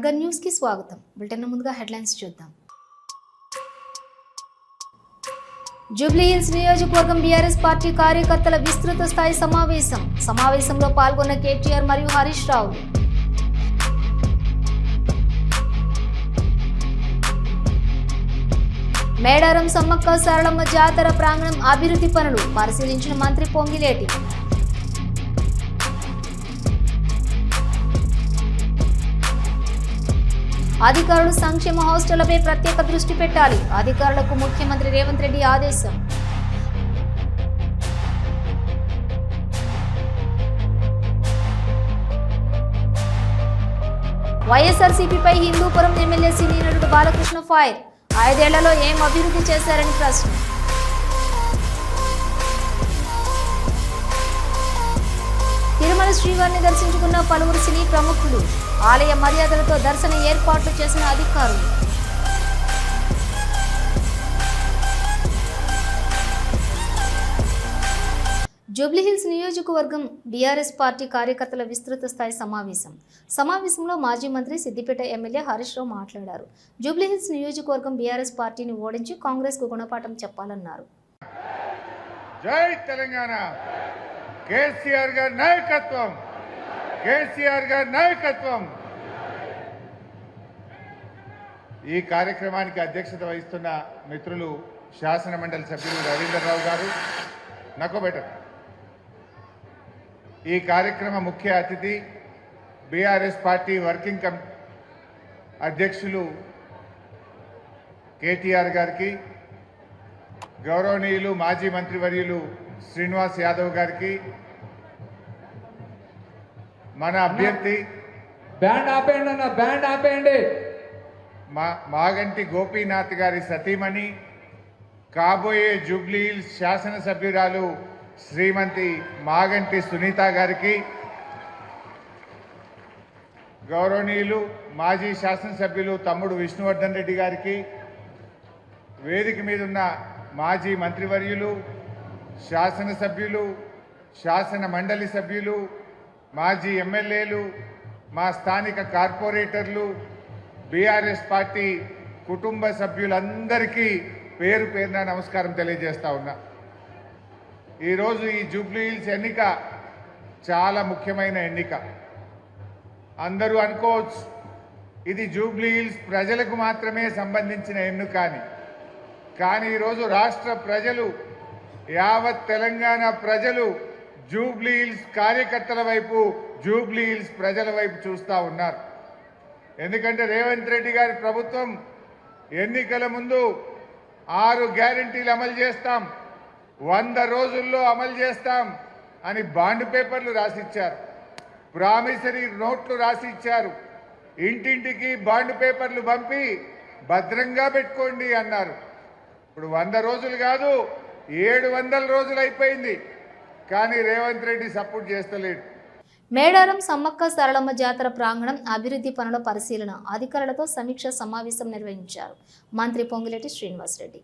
Morgan న్యూస్కి స్వాగతం. Bulletin ముందుగా హెడ్లైన్స్ చూద్దాం. జూబ్లీ హిల్స్ నియోజకవర్గం బీఆర్ఎస్ పార్టీ కార్యకర్తల విస్తృత స్థాయి సమావేశం. సమావేశంలో పాల్గొన్న కేటీఆర్ మరియు హరీష్ రావు. మేడారం సమ్మక్క సరళమ్మ జాతర ప్రాంగణం అభివృద్ధి పనులు. పరిశీలించిన మంత్రి పొంగిలేటి. అధికారులు సంక్షేమ హాస్టళ్ళపై ప్రత్యేక దృష్టి పెట్టాలి. అధికారులకు ముఖ్యమంత్రి రేవంత్ రెడ్డి ఆదేశం. వైఎస్ఆర్సీపీపై హిందూపురం ఎమ్మెల్యే సినీ నటుడు బాలకృష్ణ ఫైర్. ఐదేళ్ళలో ఏం అభివృద్ధి చేశారని ప్రశ్న. తిరుమల శ్రీవారిని దర్శించుకున్న పలువురు సినీ ప్రముఖులు ఆలయ మర్యాదలతో దర్శన ఏర్పాట్లు చేసిన అధికారులు. జూబ్లీహిల్స్ నియోజకవర్గం బీఆర్ఎస్ పార్టీ కార్యకర్తల విస్తృత స్థాయి సమావేశం. సమావేశంలో మాజీ మంత్రి సిద్దిపేట ఎమ్మెల్యే హరీష్ రావు మాట్లాడారు. జూబ్లీహిల్స్ నియోజకవర్గం బీఆర్ఎస్ పార్టీని ఓడించి కాంగ్రెస్కు గుణపాఠం చెప్పాలన్నారు. జై తెలంగాణ! కేసీఆర్ గారి నాయకత్వం. కేసీఆర్ గారి నాయకత్వం. ఈ కార్యక్రమానికి అధ్యక్షత వహిస్తున్న మిత్రులు శాసన మండలి సభ్యులు రవీంద్రరావు గారు. నాకు ఈ కార్యక్రమ ముఖ్య అతిథి బీఆర్ఎస్ పార్టీ వర్కింగ్ కమ్ అధ్యక్షులు కేటీఆర్ గారికి గౌరవనీయులు మాజీ మంత్రివర్యులు శ్రీనివాస్ యాదవ్ గారికి మన అభ్యర్థి బ్యాండ్ ఆపేయండి అన్న బ్యాండ్ ఆపేయండి. మా మాగంటి గోపీనాథ్ గారి సతీమణి కాబోయే జూబ్లీ శాసనసభ్యురాలు శ్రీమతి మాగంటి సునీత గారికి గౌరవనీయులు మాజీ శాసనసభ్యులు తమ్ముడు విష్ణువర్ధన్ రెడ్డి గారికి వేదిక మీద ఉన్న మాజీ మంత్రివర్యులు శాసనసభ్యులు శాసన మండలి సభ్యులు మాజీ ఎమ్మెల్యేలు మా స్థానిక కార్పొరేటర్లు బీఆర్ఎస్ పార్టీ కుటుంబ సభ్యులందరికీ పేరు పేరున నమస్కారం తెలియజేస్తా ఉన్నా. ఈరోజు ఈ జూబ్లీ హిల్స్ ఎన్నిక చాలా ముఖ్యమైన ఎన్నిక. అందరూ అనుకోవచ్చు ఇది జూబ్లీ హిల్స్ ప్రజలకు మాత్రమే సంబంధించిన ఎన్నుక అని కానీ ఈరోజు రాష్ట్ర ప్రజలు యావత్ తెలంగాణ ప్రజలు జూబ్లీ హిల్స్ కార్యకర్తల వైపు జూబ్లీ హిల్స్ ప్రజల వైపు చూస్తూ ఉన్నారు. ఎందుకంటే రేవంత్ రెడ్డి గారి ప్రభుత్వం ఎన్నికల ముందు ఆరు గ్యారంటీలు అమలు చేస్తాం వంద రోజుల్లో అమలు చేస్తాం అని బాండ్ పేపర్లు రాసిచ్చారు. ప్రామిసరీ నోట్లు రాసి ఇచ్చారు ఇంటింటికి బాండ్ పేపర్లు పంపి భద్రంగా పెట్టుకోండి అన్నారు. ఇప్పుడు వంద రోజులు కాదు ఏడు వందల రోజులు అయిపోయింది. కానీ రేవంత్ రెడ్డి సపోర్ట్ చేస్తలేడు. మేడారం సమ్మక్క సరళమ్మ జాతర ప్రాంగణం అభివృద్ధి పనుల పరిశీలన అధికారులతో సమీక్ష సమావేశం నిర్వహించారు. మంత్రి పొంగిరెడ్డి శ్రీనివాసరెడ్డి.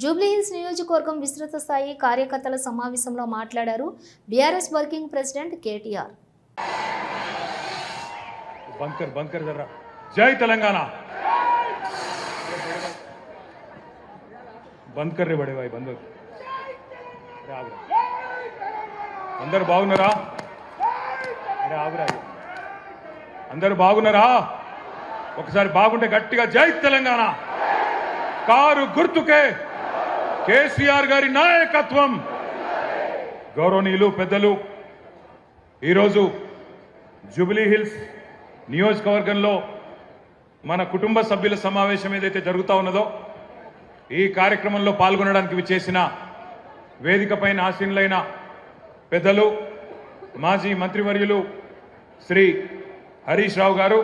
జూబ్లీహిల్స్ నియోజకవర్గం విస్తృత స్థాయి కార్యకర్తల సమావేశంలో మాట్లాడారు బీఆర్ఎస్ వర్కింగ్ ప్రెసిడెంట్ కేటీఆర్. బంకర్ బంకర్ జై తెలంగాణ. బంకర్ రే బడే భాయ్ బందర్. అందరు బాగున్నారా? అరే ఆగురా అందరు బాగున్నారా? ఒకసారి బాగుంటే గట్టిగా జై తెలంగాణ. కారు గుర్తుకే. కేసీఆర్ గారి నాయకత్వం. గౌరవనీయులు పెద్దలు ఈరోజు జూబిలీ హిల్స్ నియోజకవర్గంలో మన కుటుంబ సభ్యుల సమావేశం ఏదైతే జరుగుతూ ఉన్నదో ఈ కార్యక్రమంలో పాల్గొనడానికి విచ్చేసిన వేదిక పైన ఆసీనులైన పెద్దలు మాజీ మంత్రివర్యులు శ్రీ హరీష్ రావు గారు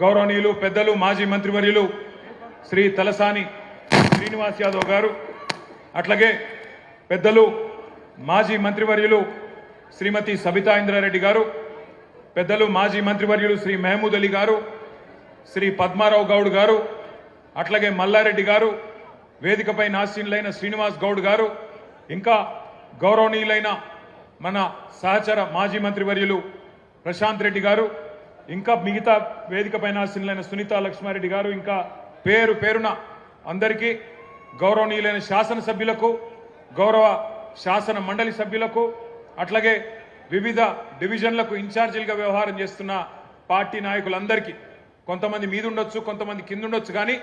గౌరవనీయులు పెద్దలు మాజీ మంత్రివర్యులు శ్రీ తలసాని శ్రీనివాస్ యాదవ్ గారు అట్లాగే పెద్దలు మాజీ మంత్రివర్యులు శ్రీమతి సబితా ఇంద్రారెడ్డి గారు పెద్దలు మాజీ మంత్రివర్యులు శ్రీ మహమూద్ అలీ గారు శ్రీ పద్మారావు గౌడ్ గారు అట్లాగే మల్లారెడ్డి గారు వేదికపై నాశీనులైన శ్రీనివాస్ గౌడ్ గారు ఇంకా గౌరవనీయులైన మన సహచర మాజీ మంత్రివర్యులు ప్రశాంత్ రెడ్డి గారు ఇంకా మిగతా వేదికపై నాశీనులైన సునీత లక్ష్మారెడ్డి గారు ఇంకా పేరు పేరున అందరికీ గౌరవనీయులైన శాసనసభ్యులకు గౌరవ శాసన మండలి సభ్యులకు అట్లాగే వివిధ డివిజన్లకు ఇన్ఛార్జీలుగా వ్యవహారం చేస్తున్న పార్టీ నాయకులందరికీ కొంతమంది మీదుండొచ్చు కొంతమంది కిందుండొచ్చు కానీ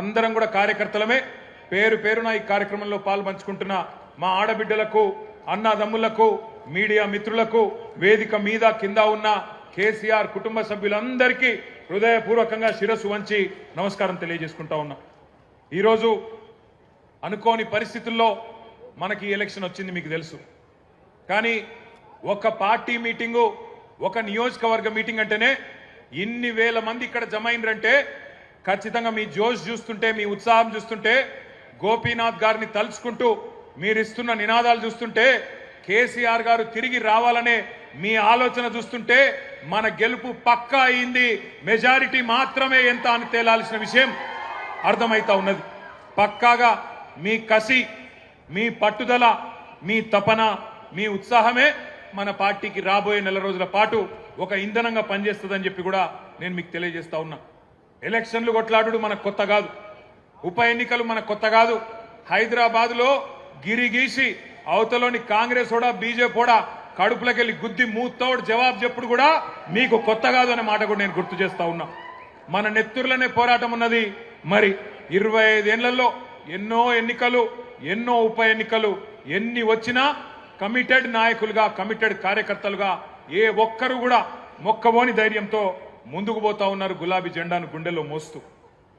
అందరం కూడా కార్యకర్తలమే. పేరు పేరున ఈ కార్యక్రమంలో పాల్పంచుకుంటున్న మా ఆడబిడ్డలకు అన్నదమ్ములకు మీడియా మిత్రులకు వేదిక మీద కింద ఉన్న కేసీఆర్ కుటుంబ సభ్యులందరికీ హృదయపూర్వకంగా శిరస్సు వంచి నమస్కారం తెలియజేసుకుంటా ఉన్నా. ఈరోజు అనుకోని పరిస్థితుల్లో మనకి ఎలక్షన్ వచ్చింది మీకు తెలుసు. కానీ ఒక పార్టీ మీటింగు ఒక నియోజకవర్గ మీటింగ్ అంటేనే ఇన్ని వేల మంది ఇక్కడ జమ అయినరంటే ఖచ్చితంగా మీ జోష్ చూస్తుంటే మీ ఉత్సాహం చూస్తుంటే గోపీనాథ్ గారిని తలుచుకుంటూ మీరిస్తున్న నినాదాలు చూస్తుంటే కేసీఆర్ గారు తిరిగి రావాలనే మీ ఆలోచన చూస్తుంటే మన గెలుపు పక్కా అయింది. మెజారిటీ మాత్రమే ఎంత అని తేలాల్సిన విషయం అర్థమైతా ఉన్నది. పక్కాగా మీ కసి మీ పట్టుదల మీ తపన మీ ఉత్సాహమే మన పార్టీకి రాబోయే నెల రోజుల పాటు ఒక ఇంధనంగా పనిచేస్తుందని చెప్పి కూడా నేను మీకు తెలియజేస్తా ఉన్నా. ఎలక్షన్లు కొట్లాడు మనకు కొత్త కాదు. ఉప ఎన్నికలు మనకు కొత్త కాదు. హైదరాబాద్లో గిరిగీసి అవతలోని కాంగ్రెస్ కూడా బీజేపీ కూడా కడుపులకెళ్ళి గుద్ది మూతోడు జవాబు చెప్పుడు కూడా మీకు కొత్త కాదు అనే మాట కూడా నేను గుర్తు చేస్తా ఉన్నా. మన నెత్తుర్లనే పోరాటం ఉన్నది. మరి ఇరవై ఐదేళ్ళలో ఎన్నో ఎన్నికలు ఎన్నో ఉప ఎన్నికలు ఎన్ని వచ్చినా కమిటెడ్ నాయకులుగా కమిటెడ్ కార్యకర్తలుగా ఏ ఒక్కరు కూడా మొక్కబోని ధైర్యంతో ముందుకు పోతా ఉన్నారు గులాబీ జెండాను గుండెల్లో మోస్తూ.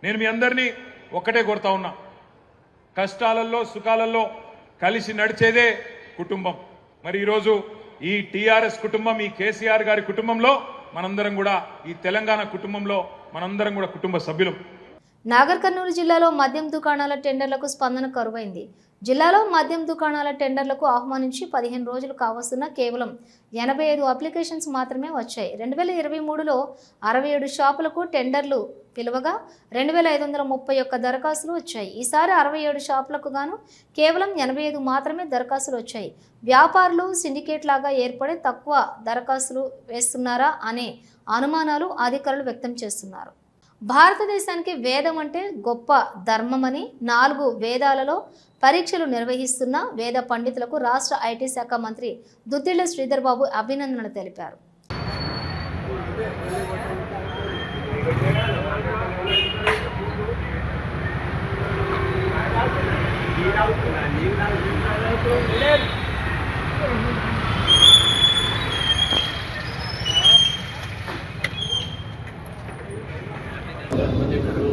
నేను మీ అందరినీ ఒక్కటే కోరుతా ఉన్నా. కష్టాలలో సుఖాలలో కలిసి నడిచేదే కుటుంబం. మరి ఈరోజు ఈ టీఆర్ఎస్ కుటుంబం ఈ కేసీఆర్ గారి కుటుంబంలో మనందరం కూడా ఈ తెలంగాణ కుటుంబంలో మనందరం కూడా కుటుంబ సభ్యులం. నాగర్ కర్నూలు జిల్లాలో మద్యం దుకాణాల టెండర్లకు స్పందన కరువైంది. జిల్లాలో మద్యం దుకాణాల టెండర్లకు ఆహ్వానించి పదిహేను రోజులు కావస్తున్న కేవలం ఎనభై ఐదు అప్లికేషన్స్ మాత్రమే వచ్చాయి. రెండు వేల ఇరవై మూడులో అరవై ఏడు షాపులకు టెండర్లు పిలువగా రెండు వేల ఐదు వందల ముప్పై ఒక్క దరఖాస్తులు వచ్చాయి. ఈసారి అరవై ఏడు షాపులకు గాను కేవలం ఎనభై ఐదు మాత్రమే దరఖాస్తులు వచ్చాయి. వ్యాపారులు సిండికేట్ లాగా ఏర్పడి తక్కువ దరఖాస్తులు వేస్తున్నారా అనే అనుమానాలు అధికారులు వ్యక్తం చేస్తున్నారు. భారతదేశానికి వేదం అంటే గొప్ప ధర్మమని నాలుగు వేదాలలో పరీక్షలు నిర్వహిస్తున్న వేద పండితులకు రాష్ట్ర ఐటీ శాఖ మంత్రి దుద్దిళ్ళ శ్రీధర్ బాబు అభినందనలు తెలిపారు.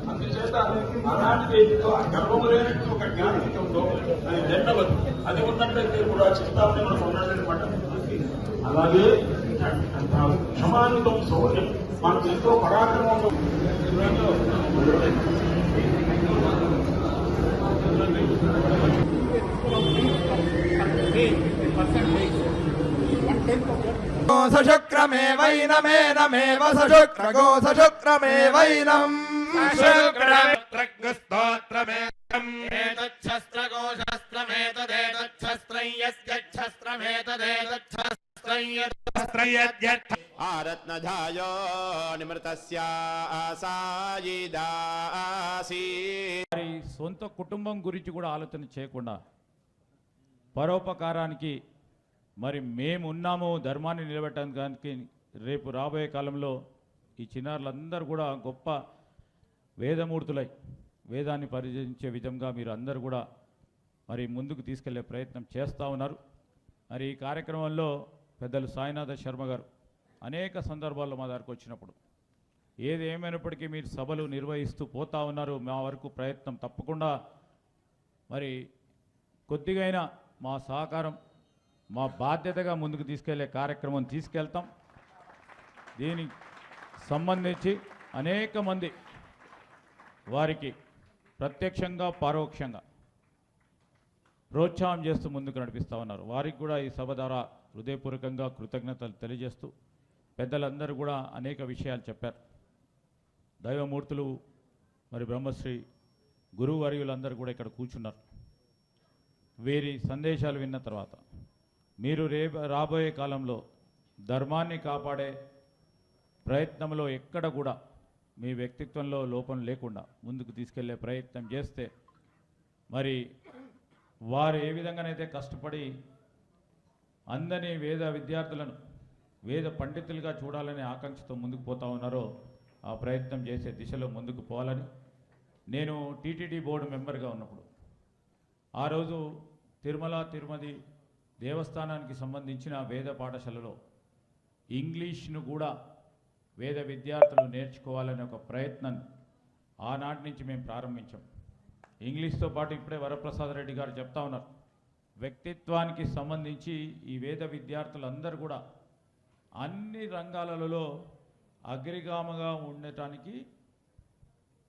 ధనాహంకారం జ్ఞానాహంకారం ఇలా చెప్తూ ఉంటారు అందుచేత అలాంటిది ఏదో ఆ గర్వం లేని ఒక జ్ఞానం అయితే ఉందో అది రెండవది అది ఉన్నట్లయితే కూడా చిత్తాన్ని మనం ఉన్నదన్నమాట అలాగే క్షమానుతం శౌర్యం మనకు ఎంతో పరాక్రమంతో सशुक्रमेवैनमेनमेव सशुक्रगो सशुक्रमेवैनम् आरत्नधायो निमृतस्य आसायिदासी వారి సొంత కుటుంబం గురించి కూడా ఆలోచన చేయకుండా పరోపకారానికి మరి మేము ఉన్నాము ధర్మాన్ని నిలబెట్టడానికి రేపు రాబోయే కాలంలో ఈ చిన్నారులందరూ కూడా గొప్ప వేదమూర్తులై వేదాన్ని పరిచయించే విధంగా మీరు అందరూ కూడా మరి ముందుకు తీసుకెళ్ళే ప్రయత్నం చేస్తూ ఉన్నారు. మరి ఈ కార్యక్రమంలో పెద్దలు సాయినాథ శర్మ గారు అనేక సందర్భాల్లో మా దగ్గరకు వచ్చినప్పుడు ఏది ఏమైనప్పటికీ మీరు సభలు నిర్వహిస్తూ పోతా ఉన్నారు. మా వరకు ప్రయత్నం తప్పకుండా మరి కొద్దిగైనా మా సహకారం మా బాధ్యతగా ముందుకు తీసుకెళ్ళే కార్యక్రమం తీసుకెళ్తాం. దీనికి సంబంధించి అనేక మంది వారికి ప్రత్యక్షంగా పరోక్షంగా ప్రోత్సాహం చేస్తూ ముందుకు నడిపిస్తూ ఉన్నారు. వారికి కూడా ఈ సభ ద్వారా హృదయపూర్వకంగా కృతజ్ఞతలు తెలియజేస్తూ పెద్దలందరూ కూడా అనేక విషయాలు చెప్పారు. దైవమూర్తులు మరి బ్రహ్మశ్రీ గురువర్యులందరూ కూడా ఇక్కడ కూర్చున్నారు. వీరి సందేశాలు విన్న తర్వాత మీరు రే రాబోయే కాలంలో ధర్మాన్ని కాపాడే ప్రయత్నంలో ఎక్కడ కూడా మీ వ్యక్తిత్వంలో లోపం లేకుండా ముందుకు తీసుకెళ్ళే ప్రయత్నం చేస్తే మరి వారు ఏ విధంగానైతే కష్టపడి అందరినీ వేద విద్యార్థులను వేద పండితులుగా చూడాలనే ఆకాంక్షతో ముందుకు పోతా ఉన్నారో ఆ ప్రయత్నం చేసే దిశలో ముందుకు పోవాలని నేను టీటీడీ బోర్డు మెంబర్గా ఉన్నప్పుడు ఆ రోజు తిరుమల తిరుమతి దేవస్థానానికి సంబంధించిన వేద పాఠశాలలో ఇంగ్లీష్ను కూడా వేద విద్యార్థులు నేర్చుకోవాలనే ఒక ప్రయత్నం ఆనాటి నుంచి మేము ప్రారంభించాం. ఇంగ్లీష్తో పాటు ఇప్పుడే వరప్రసాద్ రెడ్డి గారు చెప్తా ఉన్నారు. వ్యక్తిత్వానికి సంబంధించి ఈ వేద విద్యార్థులందరూ కూడా అన్ని రంగాలలో అగ్రిగామగా ఉండటానికి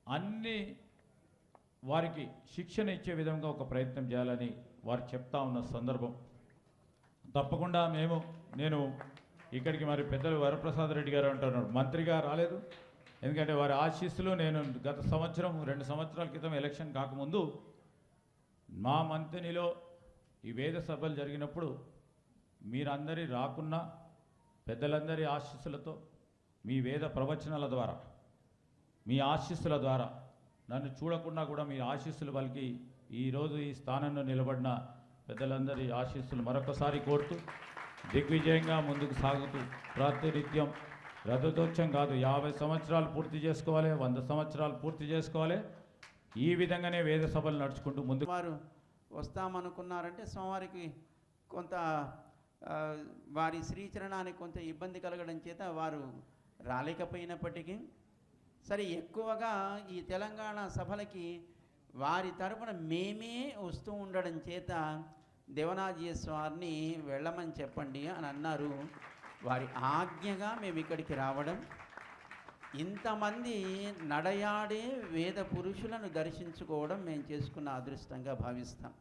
అన్ని వారికి శిక్షణ ఇచ్చే విధంగా ఒక ప్రయత్నం చేయాలని వారు చెప్తా ఉన్న సందర్భం. తప్పకుండా మేము నేను ఇక్కడికి మరి పెద్దలు వరప్రసాద్ రెడ్డి గారు అంటున్నారు. మంత్రిగా రాలేదు. ఎందుకంటే వారి ఆశీస్సులు నేను గత సంవత్సరం రెండు సంవత్సరాల క్రితం ఎలక్షన్ కాకముందు మా మంత్రినిలో ఈ వేద సభలు జరిగినప్పుడు మీరందరి రాకున్నా పెద్దలందరి ఆశీస్సులతో మీ వేద ప్రవచనాల ద్వారా మీ ఆశీస్సుల ద్వారా నన్ను చూడకుండా కూడా మీ ఆశీస్సులు పలికి ఈరోజు ఈ స్థానంలో నిలబడిన పెద్దలందరి ఆశీస్సులు మరొకసారి కోరుతూ దిగ్విజయంగా ముందుకు సాగుతూ ప్రాతినిధ్యం రథదోత్సం కాదు యాభై సంవత్సరాలు పూర్తి చేసుకోవాలి వంద సంవత్సరాలు పూర్తి చేసుకోవాలి. ఈ విధంగానే వేద సభలు నడుచుకుంటూ ముందు వారు వస్తామనుకున్నారంటే స్వామివారికి కొంత వారి శ్రీచరణానికి కొంత ఇబ్బంది కలగడం చేత వారు రాలేకపోయినప్పటికీ సరే ఎక్కువగా ఈ తెలంగాణ సభలకి వారి తరపున మేమే వస్తూ ఉండడం చేత దేవనాజీ స్వారిని వెళ్ళమని చెప్పండి అని అన్నారు. వారి ఆజ్ఞగా మేము ఇక్కడికి రావడం ఇంతమంది నడయాడే వేద పురుషులను దర్శించుకోవడం మేము చేసుకున్న అదృష్టంగా భావిస్తాం.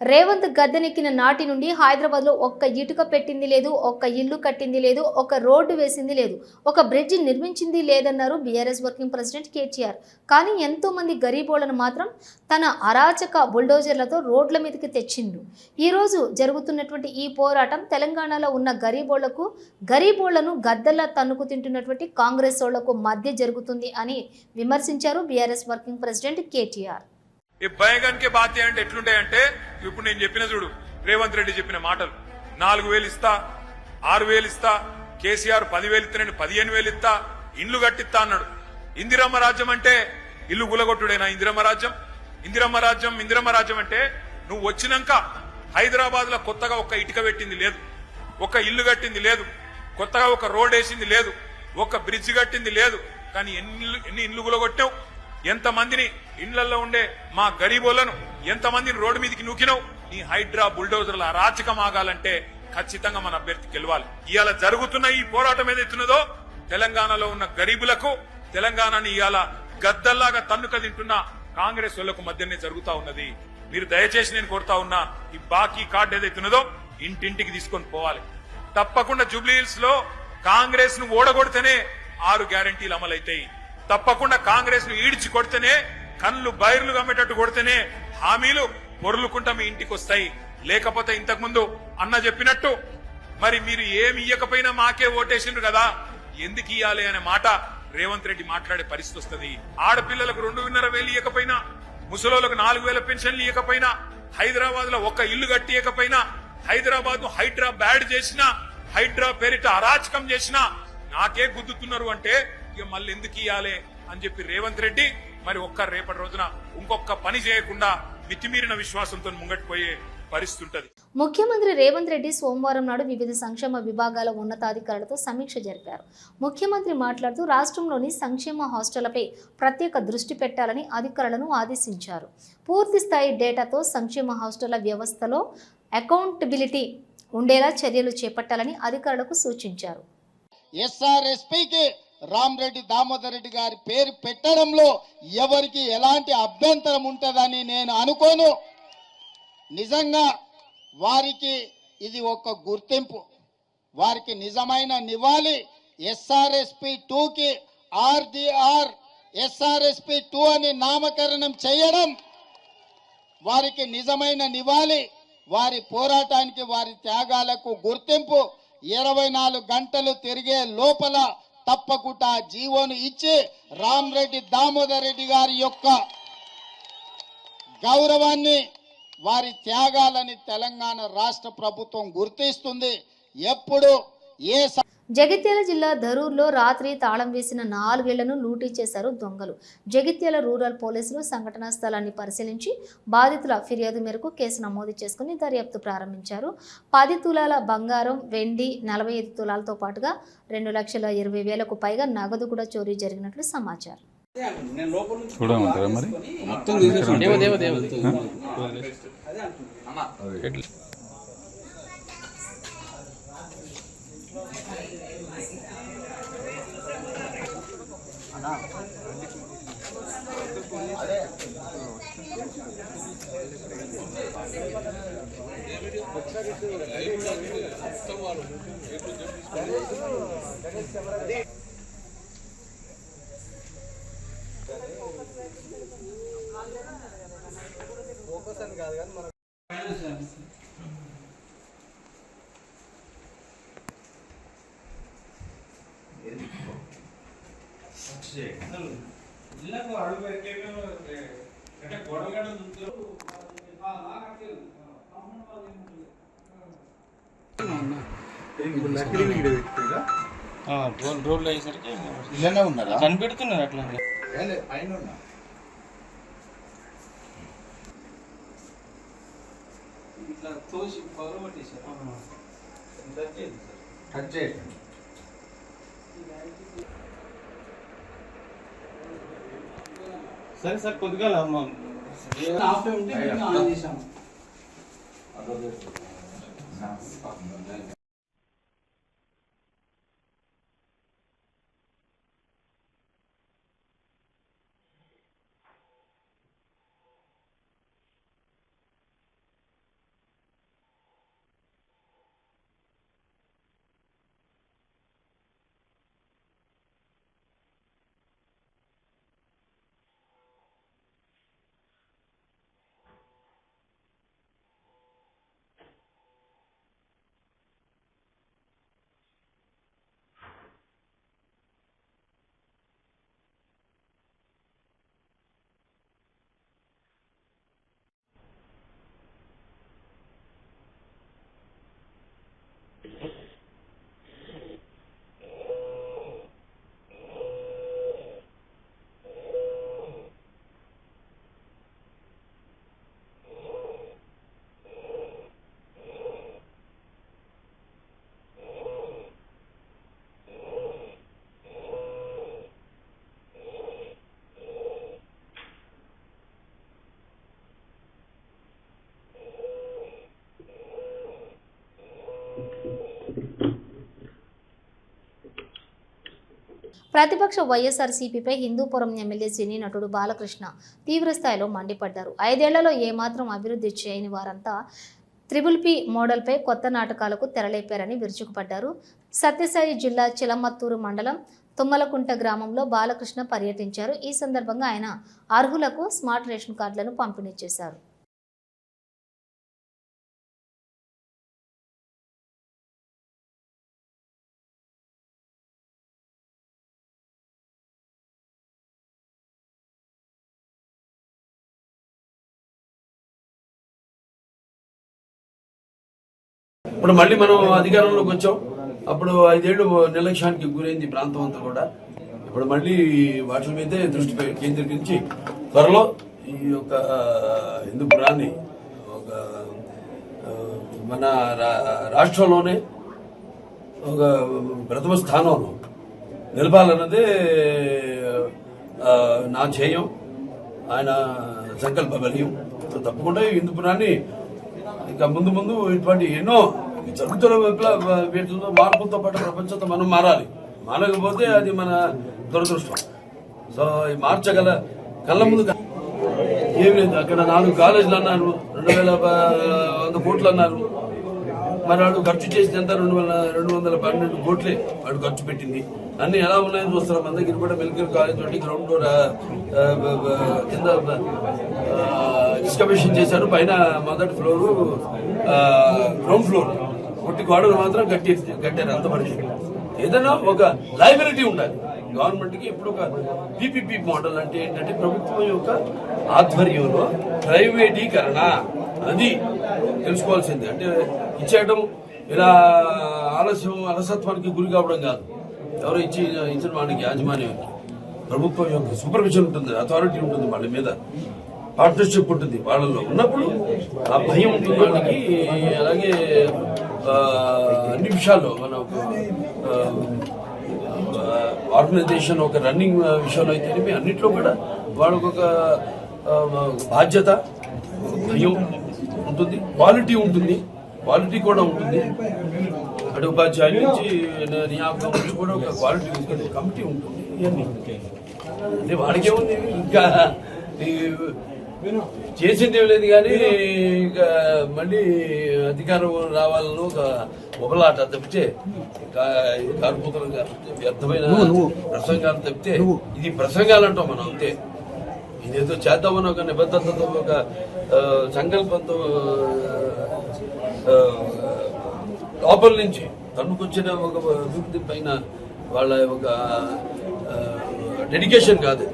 రేవంత్ గద్దెనెక్కిన నాటి నుండి హైదరాబాద్లో ఒక్క ఇటుక పెట్టింది లేదు ఒక్క ఇల్లు కట్టింది లేదు ఒక రోడ్డు వేసింది లేదు ఒక బ్రిడ్జి నిర్మించింది లేదన్నారు బీఆర్ఎస్ వర్కింగ్ ప్రెసిడెంట్ కేటీఆర్. కానీ ఎంతో మంది గరీబోళ్ళను మాత్రం తన అరాచక బుల్డోజర్లతో రోడ్ల మీదకి తెచ్చిండు ఈరోజు జరుగుతున్నటువంటి ఈ పోరాటం తెలంగాణలో ఉన్న గరీబోళ్ళకు గరీబోళ్ళను గద్దెలా తన్నుకు తింటున్నటువంటి కాంగ్రెస్ వాళ్ళకు మధ్య జరుగుతుంది అని విమర్శించారు బీఆర్ఎస్ వర్కింగ్ ప్రెసిడెంట్ కేటీఆర్. ఈ భయగానికే బాధ్య అంటే ఎట్లుంటాయంటే ఇప్పుడు నేను చెప్పిన చూడు రేవంత్ రెడ్డి చెప్పిన మాటలు. నాలుగు వేలు ఇస్తా ఆరు వేలు ఇస్తా కేసీఆర్ పదివేలు ఇస్తా పదిహేను వేలు ఇస్తా ఇండ్లు కట్టిస్తా అన్నాడు. ఇందిరమ్మ రాజ్యం అంటే ఇల్లు గులగొట్టుడేనా ఇందిరమ్మ రాజ్యం? ఇందిరమ్మ రాజ్యం ఇందిరమ్మ రాజ్యం అంటే నువ్వు వచ్చినాక హైదరాబాద్లో కొత్తగా ఒక ఇటుక పెట్టింది లేదు. ఒక ఇల్లు కట్టింది లేదు. కొత్తగా ఒక రోడ్ వేసింది లేదు. ఒక బ్రిడ్జ్ కట్టింది లేదు. కానీ ఎన్ని ఇల్లు- ఎన్ని ఇండ్లు గులగొట్టావు? ఎంతమందిని ఇండ్లలో ఉండే మా గరీబోలను ఎంతమందిని రోడ్డు మీదకి నూకినావు? నీ హైడ్రా బుల్డోజర్ల అరాచకం ఆగాలంటే ఖచ్చితంగా మన అభ్యర్థి గెలవాలి. ఇవాళ జరుగుతున్న ఈ పోరాటం ఏదైతున్నదో తెలంగాణలో ఉన్న గరీబులకు తెలంగాణని ఇవాళ గద్దల్లాగా తన్నుక తింటున్న కాంగ్రెస్ వాళ్ళకు మధ్యనే జరుగుతా ఉన్నది. మీరు దయచేసి నేను కోరుతా ఉన్నా ఈ బాకీ కార్డు ఏదైతున్నదో ఇంటింటికి తీసుకొని పోవాలి. తప్పకుండా జూబ్లీ హిల్స్లో కాంగ్రెస్ను ఓడగొడితేనే ఆరు గ్యారంటీలు అమలైతాయి. తప్పకుండా కాంగ్రెస్ను ఈడ్చి కొడితేనే కళ్ళు బైర్లు కమ్మేటట్టు కొడితేనే హామీలు పొరులుకుంటా మీ ఇంటికి వస్తాయి లేకపోతే ఇంతకుముందు అన్న చెప్పినట్టు మరి మీరు ఏమి ఇయ్యకపోయినా మాకే ఓటేసిండ్రు కదా. ఎందుకు ఇయ్యాలి అనే మాట రేవంత్ రెడ్డి మాట్లాడే పరిస్థితి వస్తుంది. ఆడపిల్లలకు రెండున్నర వేలు ఇవ్వకపోయినా ముసలోళ్ళకు నాలుగు వేల పెన్షన్లు ఇవ్వకపోయినా హైదరాబాద్లో ఒక్క ఇల్లు కట్టియకపోయినా హైదరాబాద్ను హైడ్రా బ్యాడ్ చేసినా హైడ్రా పేరిట అరాచకం చేసినా నాకే గుద్దుతున్నారు అంటే ఇక మళ్ళీ ఎందుకు ఇయ్యాలి? అని చెప్పి రేవంత్ రెడ్డి మరి ఒక్క రేపటి రోజున ఇంకొక పని చేయకుండా మితిమీరిన విశ్వాసంతో ముంగట్పోయే పరిస్థితి ముఖ్యమంత్రి రేవంత్ రెడ్డి సోమవారం నాడు వివిధ సంక్షేమ విభాగాల ఉన్నతాధికారులతో సమీక్ష జరిపారు. ముఖ్యమంత్రి మాట్లాడుతూ రాష్ట్రంలోని సంక్షేమ హాస్టళ్ళపై ప్రత్యేక దృష్టి పెట్టాలని అధికారులను ఆదేశించారు. పూర్తి స్థాయి డేటాతో సంక్షేమ హాస్టళ్ళ వ్యవస్థలో అకౌంటబిలిటీ ఉండేలా చర్యలు చేపట్టాలని అధికారులకు సూచించారు. ఎస్ఆర్ఎస్పికి రామరెడ్డి దామోదర్ రెడ్డి గారి పేరు పెట్టడంలో ఎవరికి ఎలాంటి అభ్యంతరం ఉంటుందని నేను అనుకోను. నిజంగా వారికి ఇది ఒక గుర్తింపు. వారికి నిజమైన నివాళి ఎస్ఆర్ఎస్పి టూకి ఆర్డిఆర్ ఎస్ఆర్ఎస్పి టూ అని నామకరణం చేయడం వారికి నిజమైన నివాళి. వారి పోరాటానికి వారి త్యాగాలకు గుర్తింపు. ఇరవై నాలుగు గంటలు తిరిగే లోపల తప్పకుండా జీవోను ఇచ్చి రామ్రెడ్డి దామోదర్ రెడ్డి గారి యొక్క గౌరవాన్ని వారి త్యాగాలని తెలంగాణ రాష్ట్ర ప్రభుత్వం గుర్తిస్తుంది. ఎప్పుడు ఏ స- జగిత్యాల జిల్లా ధరూర్లో రాత్రి తాళం వేసిన నాలుగేళ్ళను లూటీ చేశారు దొంగలు. జగిత్యాల రూరల్ పోలీసులు సంఘటనా స్థలాన్ని పరిశీలించి బాధితుల ఫిర్యాదు మేరకు కేసు నమోదు చేసుకుని దర్యాప్తు ప్రారంభించారు. పది తులాల బంగారం వెండి నలభై ఐదు తులాలతో పాటుగా రెండు లక్షల ఇరవై వేలకు పైగా నగదు కూడా చోరీ జరిగినట్లు సమాచారం. ఫోకస్ అని కాదు కానీ మనకు చూడమంటారా మరి రోడ్లు అయ్యేసరికి ఇలానే ఉన్నారా? కనిపెడుతున్నారు అట్లా పైన ఉన్నా. ఇట్లా తోసి పవర్ పట్టేసారు కట్ చేయండి సరే సార్ కొద్దిగా అమ్మ ఆఫ్ ఉంటే మేము ఆన్ చేసాము ప్రతిపక్ష వైఎస్ఆర్సీపీపై హిందూపురం ఎమ్మెల్యే సినీ నటుడు బాలకృష్ణ తీవ్రస్థాయిలో మండిపడ్డారు. ఐదేళ్ళలో ఏమాత్రం అభివృద్ధి చేయని వారంతా త్రిబుల్ పి మోడల్పై కొత్త నాటకాలకు తెరలేపారని విరుచుకుపడ్డారు. సత్యసాయి జిల్లా చిలమత్తూరు మండలం తుమ్మలకుంట గ్రామంలో బాలకృష్ణ పర్యటించారు. ఈ సందర్భంగా ఆయన అర్హులకు స్మార్ట్ రేషన్ కార్డులను పంపిణీ చేశారు. ఇప్పుడు మళ్ళీ మనం అధికారంలోకి వచ్చాం. అప్పుడు ఐదేళ్ళు నిర్లక్ష్యానికి గురైంది ప్రాంతం అంతా కూడా. ఇప్పుడు మళ్ళీ వాటి మీదే దృష్టి కేంద్రీకరించి త్వరలో ఈ యొక్క హిందూపురాన్ని ఒక మన రా- రాష్ట్రంలోనే ఒక ప్రథమ స్థానంలో నిలపాలన్నదే నా ధ్యేయం. ఆయన సంకల్ప బలీయం. తప్పకుండా ఈ హిందూపురాన్ని ఇంకా ముందు ముందు ఇటువంటి ఎన్నో జరుగుతున్న విప్లవ వీటిలో మార్పులతో పాటు ప్రపంచంతో మనం మారాలి. మారకపోతే అది మన దురదృష్టం. సో ఈ మార్చగల కళ్ళ ముందు ఏం లేదు అక్కడ నాలుగు కాలేజీలు అన్నారు రెండు వేల వంద కోట్లు అన్నారు. మరి వాడు ఖర్చు చేసింది ఎంత? రెండు వేల రెండు వందల పన్నెండు కోట్లే వాడు ఖర్చు పెట్టింది. అన్ని ఎలా ఉన్నాయని చూస్తారు? మన దగ్గర కూడా మెడికల్ కాలేజ్ తోటి గ్రౌండ్ కింద ఎక్స్కవేషన్ చేశారు. పైన మొదటి ఫ్లోరు గ్రౌండ్ ఫ్లోర్. కొట్టి గోడలు మాత్రం కట్టి కట్టారు అంత మనిషి. ఏదైనా ఒక లైబిలిటీ ఉండాలి. గవర్నమెంట్కి ఎప్పుడు ఒక పీపీపీ మోడల్ అంటే ఏంటంటే ప్రభుత్వం యొక్క ఆధ్వర్యంలో ప్రైవేటీకరణ. అది తెలుసుకోవాల్సింది. అంటే ఇచ్చేయడం ఇలా ఆలస్యం అలసత్వానికి గురి కావడం కాదు. ఎవరో ఇచ్చి ఇచ్చిన వాడికి యాజమాన్యం. ప్రభుత్వం యొక్క సూపర్విజన్ ఉంటుంది అథారిటీ ఉంటుంది వాళ్ళ మీద. పార్ట్నర్షిప్ ఉంటుంది వాళ్ళలో ఉన్నప్పుడు ఆ భయం ఉంటుంది వాళ్ళకి. అలాగే అన్ని విషయాల్లో మన ఒక, ఆర్గనైజేషన్ ఒక రన్నింగ్ విషయంలో అయితే అన్నిట్లో కూడా వాళ్ళకు ఒక బాధ్యత భయం ఉంటుంది క్వాలిటీ ఉంటుంది క్వాలిటీ కూడా ఉంటుంది. అటు ఉపాధ్యాయుల నుంచి నియామకం నుంచి కూడా ఒక క్వాలిటీ ఉంటుంది కమిటీ ఉంటుంది. ఇవన్నీ అంటే వాడికే ఉంది ఇంకా చేసింది లేదు కానీ ఇంకా మళ్ళీ అధికారం రావాలని ఒక ఒకలాట తప్పితే కాబట్టి వ్యర్థమైన ప్రసంగాలు తప్పితే ఇది ప్రసంగాలు అంటాం మనం అంతే. ఇదేదో చేద్దామని ఒక నిబద్ధతతో ఒక సంకల్పంతో లోపల నుంచి తన్నుకొచ్చిన ఒక అభివృద్ధి పైన వాళ్ళ ఒక డెడికేషన్ కాదు.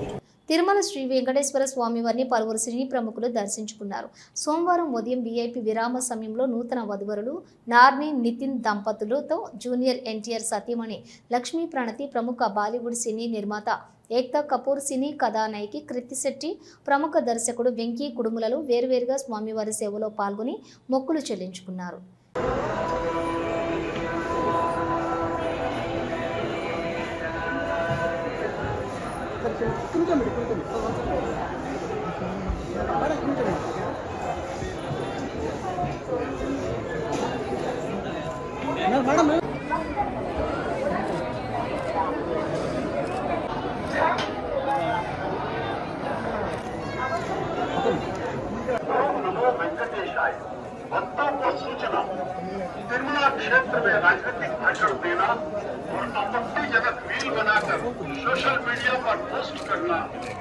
తిరుమల శ్రీ వెంకటేశ్వర స్వామి వారిని పలువురు సినీ ప్రముఖులు దర్శించుకున్నారు. సోమవారం ఉదయం వీఐపీ విరామ సమయంలో నూతన వధువరులు నార్ని నితిన్ దంపతులతో జూనియర్ ఎన్టీఆర్ సతీమణి లక్ష్మీ ప్రణతి ప్రముఖ బాలీవుడ్ సినీ నిర్మాత ఏక్తా కపూర్ సినీ కథానాయకి కృతిశెట్టి ప్రముఖ దర్శకుడు వెంకీ కుడుములలో వేరువేరుగా స్వామివారి సేవలో పాల్గొని మొక్కులు చెల్లించుకున్నారు. 끈적이고 끈적이 빨간 끈적이 나 말하면 क्षेत्र में राजनीतिक भाषण देना और आपत्तिजनक रील बनाकर सोशल मीडिया पर पोस्ट करना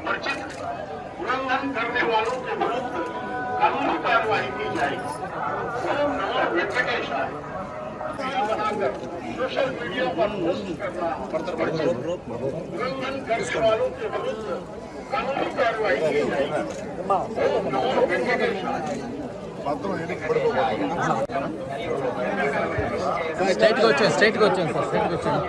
वर्जित। उल्लंघन करने वालों के विरुद्ध कानूनी कार्रवाई की जाएगी। सोशल मीडिया पर पोस्ट करना, उल्लंघन करने वालों के विरुद्ध कानूनी कार्रवाई की जाएगी। స్ట్రైట్గా వచ్చాను స్ట్రైట్గా వచ్చాను సార్ స్ట్రైట్గా వచ్చాను.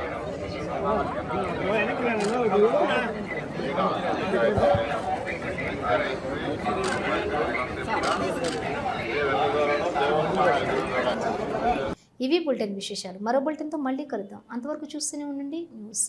ఇవి బులెటిన్ విశేషాలు. మరో బులెటిన్తో మళ్ళీ కలుద్దాం. అంతవరకు చూస్తూనే ఉండండి. న్యూస్